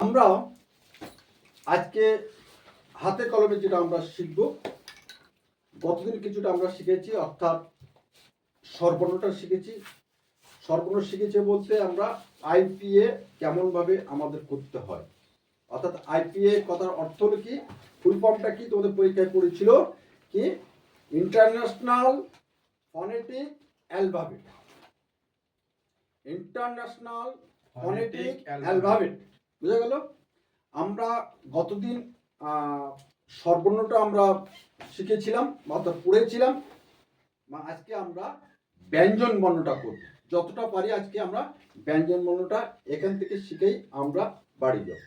আমরা আজকে হাতে কলমে যেটা আমরা শিখব গতদিন কিছুটা আমরা শিখেছি অর্থাৎ সর্বর্ণটা শিখেছি। সর্বর্ণ শিখেছে বলতে আমরা আইপিএ কেমনভাবে আমাদের করতে হয়। অর্থাৎ আইপিএ কথার অর্থ হলো কি ফুল ফর্মটা কি তোমাদের পরীক্ষায় পড়েছিল? কি? International phonetic alphabet. International phonetic alphabet. বুঝা গেল? আমরা গতদিন আহ, সর্বর্ণটা আমরা শিখেছিলাম অর্থাৎ পড়েছিলাম আজকে আমরা ব্যঞ্জন বর্ণটা করব। যতটা পারি আজকে আমরা ব্যঞ্জন বর্ণটা এখান থেকে শিখেই আমরা বাড়ি যাব।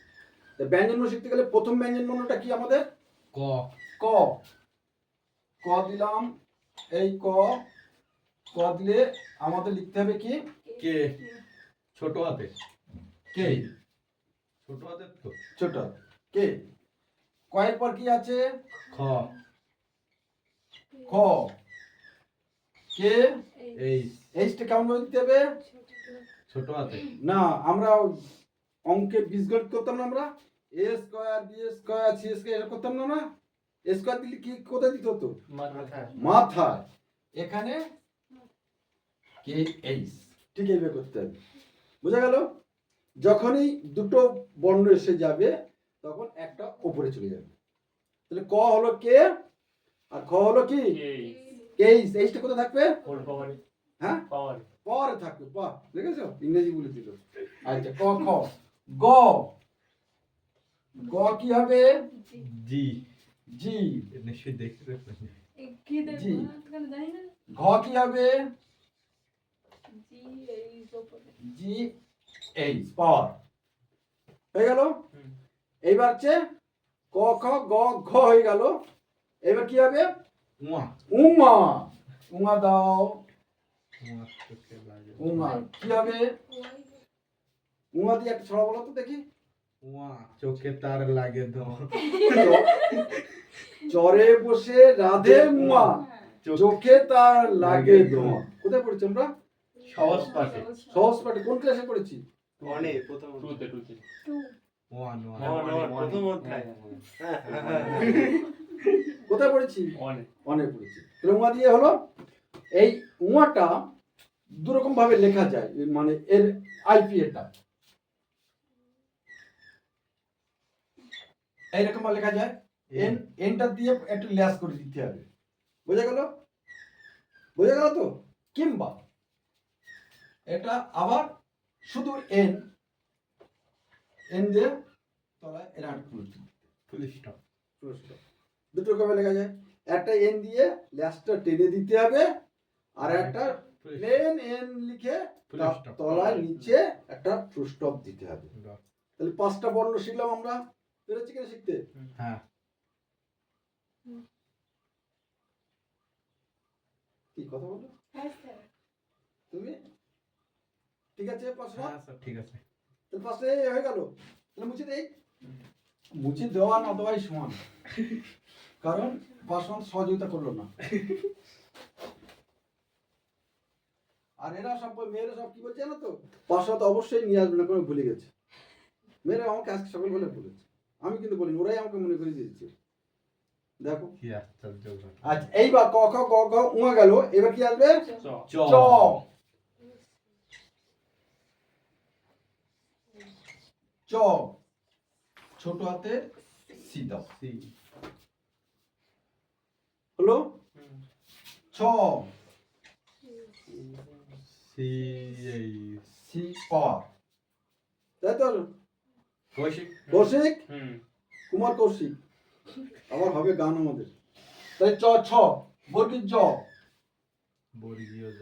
তো ব্যঞ্জন বর্ণ শিখতে গেলে প্রথম ব্যঞ্জন বর্ণটা কি আমাদের? ক। ক। ক দিলাম এই ক ক দিলে আমাদের লিখতে হবে কি? কে? ছোট হাতে। কে? ছোট ছোট কে? কয়ের পর কি আছে? খ। খ। কে? এই কেমন ভাবে দিতে হবে? ছোট হাতে। না আমরা অঙ্কে বীজগণিত করতাম না আমরা? A square B square C square করতাম না না এ স্কোয়ার দিলে কি কোথায় দিতে হতো? মাথায়। এখানে কে? এইচ। ঠিক এইভাবে করতে হবে। বোঝা গেল? যখনই দুটো বর্ণ এসে যাবে তখন একটা ওপরে চলে যাবে। তাহলে ক হলো কে? আর খ হলো কি? এইচ এইচটা কোথায় থাকবে? হ্যাঁ? পরে। থাকবে পা দেখেছ? ইংরেজি বলে দিল। আচ্ছা ক খ। গ। গ কি হবে? জি। জি। নিশ্চয়ই দেখতে দেখতে জি। ঘ কি হবে? জি পাওয়ার হয়ে গেল? এইবার হচ্ছে ক খ গ ঘ হয়ে গেল এবার কি হবে? উমা। উমা। উমা দাও। উমা কি হবে? উমা দিয়ে একটা ছড়া বলো তো দেখি। উমা চোখে তার লাগে চরে বসে রাধে উমা চোখে তার লাগে ধোঁয়া কোথায় পড়েছি আমরা? সহজ পাঠে। সহজ পাঠে। কোন ক্লাসে পড়েছি? অনেক প্রথম ওয়ান, ওয়ান, প্রথম অধ্যায়। কোথায় পড়েছি? অনেক পড়েছি। তাহলে দিয়ে হলো এই উমাটা দুরকম ভাবে লেখা যায় এর মানে এর আইপিএটা এইরকম ভাবে লেখা যায়। এন এনটা দিয়ে একটু ল্যাস করে দিতে হবে। বোঝা গেল? বোঝা গেল তো? কিংবা এটা আবার শুধু এন এন দিয়ে তলায় এরা পুরো ফুল স্টপ প্রশ্ন দুটো কবে লেখা যায়? একটা এন দিয়ে ল্যাসটা টেনে দিতে হবে আর একটা প্লেন এন লিখে. তলায় নিচে একটা ফুল স্টপ দিতে হবে। তাহলে পাঁচটা বর্ণ শিখলাম আমরা। পেরেছি কিনা শিখতে? হ্যাঁ। কি কথা বলো? তুমি? ঠিক আছে পাঁচটা হ্যাঁ স্যার ঠিক আছে। তাহলে এই হয়ে গেল। তাহলে মুছে দেই। মুছে দেওয়া না দেওয়াই সমান। কারণ সহযোগিতা করল না। আর এরা সব মেয়েরা সব কি বলছে জানো তো? পাশওয়ান অবশ্যই নিয়ে আসবে না কোনো ভুলে গেছে। মেয়েরা আমাকে আজকে সকাল বলে বলেছে। আমি কিন্তু বলিনি ওরাই আমাকে মনে করে দিয়েছে। দেখো। আচ্ছা এইবার ক খ গ ঘ উমা গেল। এবার কি আসবে? চ। চ। ছোট হাতে সিধা সি। হলো? ছ। সি সি পাওয়ার তাই তো? কৌশিক। কৌশিক? কুমার কৌশিক। আবার হবে গান আমাদের। তাই চ ছ। বর্গীর জ। বর্গীয় জ।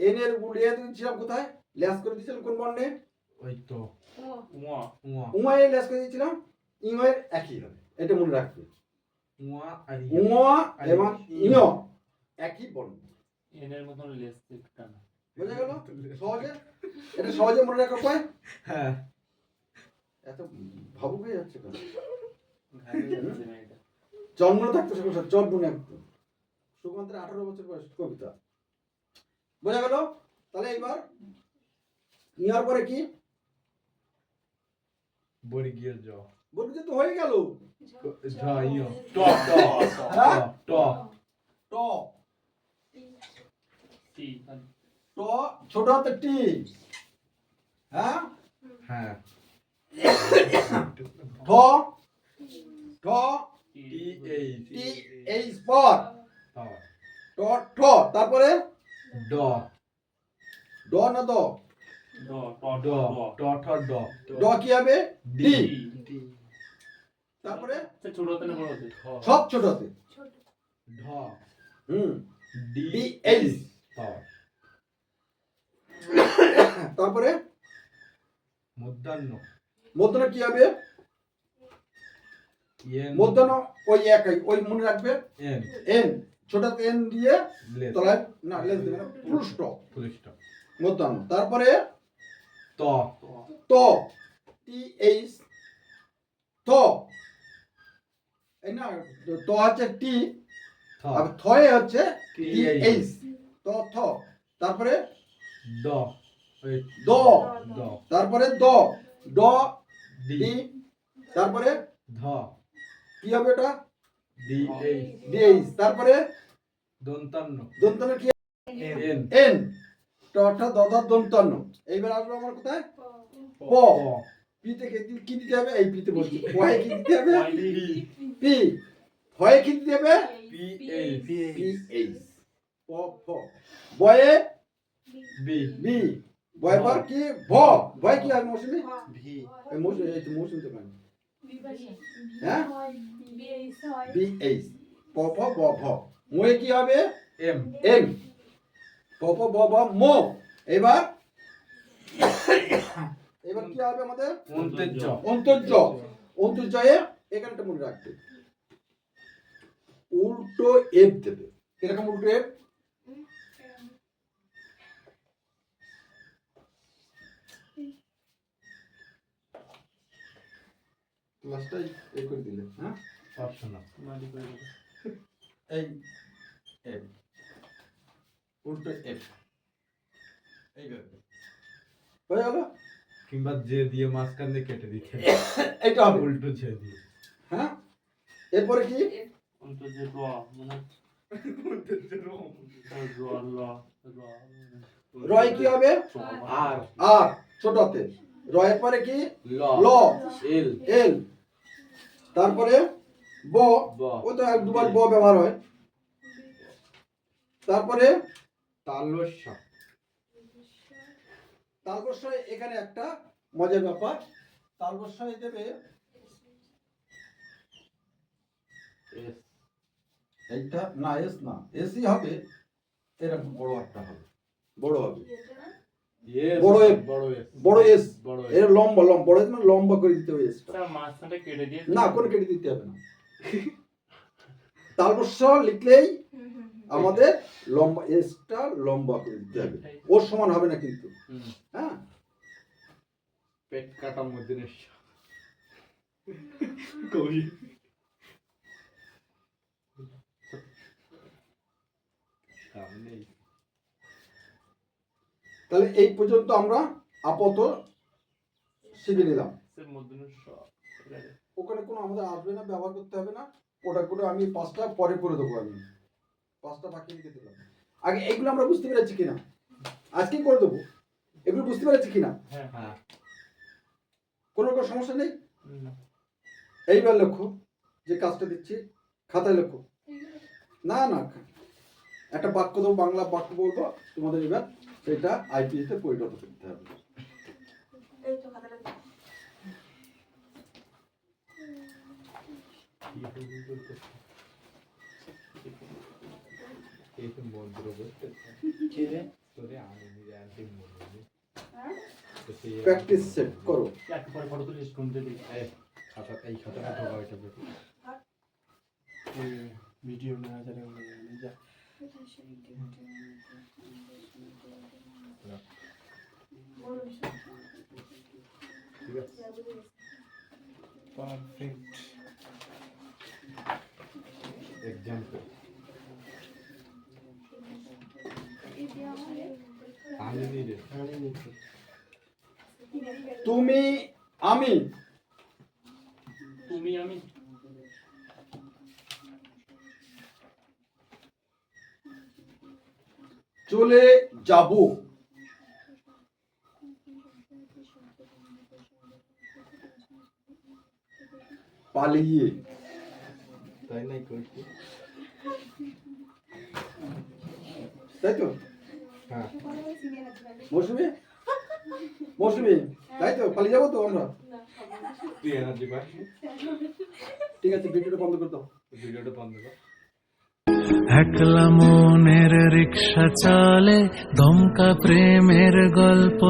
এন এর উলিয়ে দিয়েছিলাম কোথায়? ল্যাস করে দিয়েছিলাম কোন বর্ণে? ওই তো উয়া উয়া উমায় লেস করে দিয়েছিলাম ইংয়ের একই হবে। এটা মনে রাখবে। উয়া আর। উমা এবং ইঙ একই বর্ণ। এনের মতন লেস একটা না। বোঝা গেল? সহজে? এটা সহজে মনে রাখা হ্যাঁ। এত ভাবুক হয়ে যাচ্ছে কেন? জন্ম থাকতো সে কথা জন্ম একদম। সুকান্তের আঠারো বছর বয়স কবিতা। বোঝা গেল? তাহলে এইবার নেওয়ার পরে কি? বর্গীয় জ। বলবি যে তো হয়ে গেল। ট ট হ্যাঁ? ট। ট। ছোট হাতে টি। হ্যাঁ? হ্যাঁ। ঠ। ঠ। টি। এইচ। টি এইচ পর। ট ঠ। তারপরে? ড। ড না দ? ড ড ড ঠ ড। ড কি হবে? ডি। তারপরে? ছোট হতে না বড় হতে সব ছোট হাতে ঢ হুম। ডি। এইচ তারপরে? মধ্যাহ্ন। মধ্যনা কি হবে? মধ্যনা ওই একাই ওই মনে রাখবে? এন। এন। ছোট এন দিয়ে তলায় না লেস দেবে না ফুল স্টপ ফুল স্টপ মধ্যাহ্ন। তারপরে ত। ত। টি এইচ ত। এই না ত হচ্ছে টি। আর থয়ে হচ্ছে টি এইচ ত থ। তারপরে দ। দ। দ। তারপরে দ। ড ডি ডি তারপরে ধ। কি হবে এটা ডি এইচ ডি এইচ তারপরে? দন্তান্ন। কি? এন। এন। এইবার আসবে আমার কোথায়? প। প। পিতে কে দিতে হবে? এই পিতে বলছি। পয়ে কি দিতে হবে? পি। ভয়ে কি দিতে হবে? P H. P H. প ফ। বয়ে? বি। বি। বয়ে পর কি? ভ। ভয় কি হয় মৌসুমি? ভি। এই মৌসুমি এই তো মৌসুমি তো হ্যাঁ? B H. প ফ ব ভ। ময়ে কি হবে? এম। এম। প প ব ভ মো। এবার এবার কি হবে আমাদের? অন্তেজ্য অন্তর্য। অন্তর্জয়ে এখানটা মনে রাখবে। উল্টো এফ দেবে। এরকম উল্টো এফ। ক্লাসটাই এ করে দিলে হ্যাঁ? অপশনাল মালি করে দেবে এই এফ উল্টো এফ এইভাবে হয়ে গেল? কিংবা যে দিয়ে মাঝখান দিয়ে কেটে দিতে। এইটা হবে। উল্টো যে দিয়ে। হ্যাঁ? এরপরে কি? অন্ত যে র মানে? র। ল র রয় কি হবে? আর। আর ছোট হাতে রয়ের পরে কি? ল। ল। এল। এল। তারপরে ব ও তো এক দুবার ব ব্যবহার হয়। তারপরে তালস্য তালবস্যয় এখানে একটা মজার ব্যাপার। তালবস্যয় দেবে এস। এইটা না এস না। এসই হবে এরকম বড় একটা হবে। বড় হবে। এস বড় এফ। বড় এস। বড় এস বড় এর লম্বা লম্বা বড় এস মানে লম্বা করে দিতে হবে এসটা। মাঝখানটা কেটে দিয়ে না কোনো কেটে দিতে হবে না। তালবস্য লিখলেই আমাদের লম্বা এসটা লম্বা করে দিতে হবে। ওর সমান হবে না কিন্তু। হ্যাঁ? পেট কাটা কবি। সামনেই। তাহলে এই পর্যন্ত আমরা আপাতত শিখে নিলাম। ওখানে কোনো আমাদের আসবে না ব্যবহার করতে হবে না। ওটা করে আমি পাঁচটা পরে করে দেবো আমি। পাঁচটা বাকি রেখে দিলাম। আগে এইগুলো আমরা বুঝতে পেরেছি কিনা? আজকেই করে দেবো। এগুলো বুঝতে পেরেছি কিনা? হ্যাঁ হ্যাঁ। কোনো রকম সমস্যা নেই? এইবার লক্ষ্য যে কাজটা দিচ্ছি খাতায় লক্ষ্য। না না একটা বাক্য দেবো বাংলা বাক্য বলব তোমাদের এবার সেটা আইপিএসতে পরিণত করতে হবে। তো তো প্র্যাকটিস সেট করো খাতা এই খাতাটা ঢোকা ভিডিও না জানে যা ঠিক আছে পারফেক্ট এক্সাম্পল আমি তুমি আমি তুমি আমি চলে যাব। পালিয়ে। তাই নাই তাই তো? হ্যাঁ। মৌসুমি? মৌসুমি তাই তো? পালিয়ে যাব তো আমরা? ঠিক আছে ভিডিওটা বন্ধ করে দাও। ভিডিওটা বন্ধ কর। একলা মনের রিক্সা চলে দমকা প্রেমের গল্প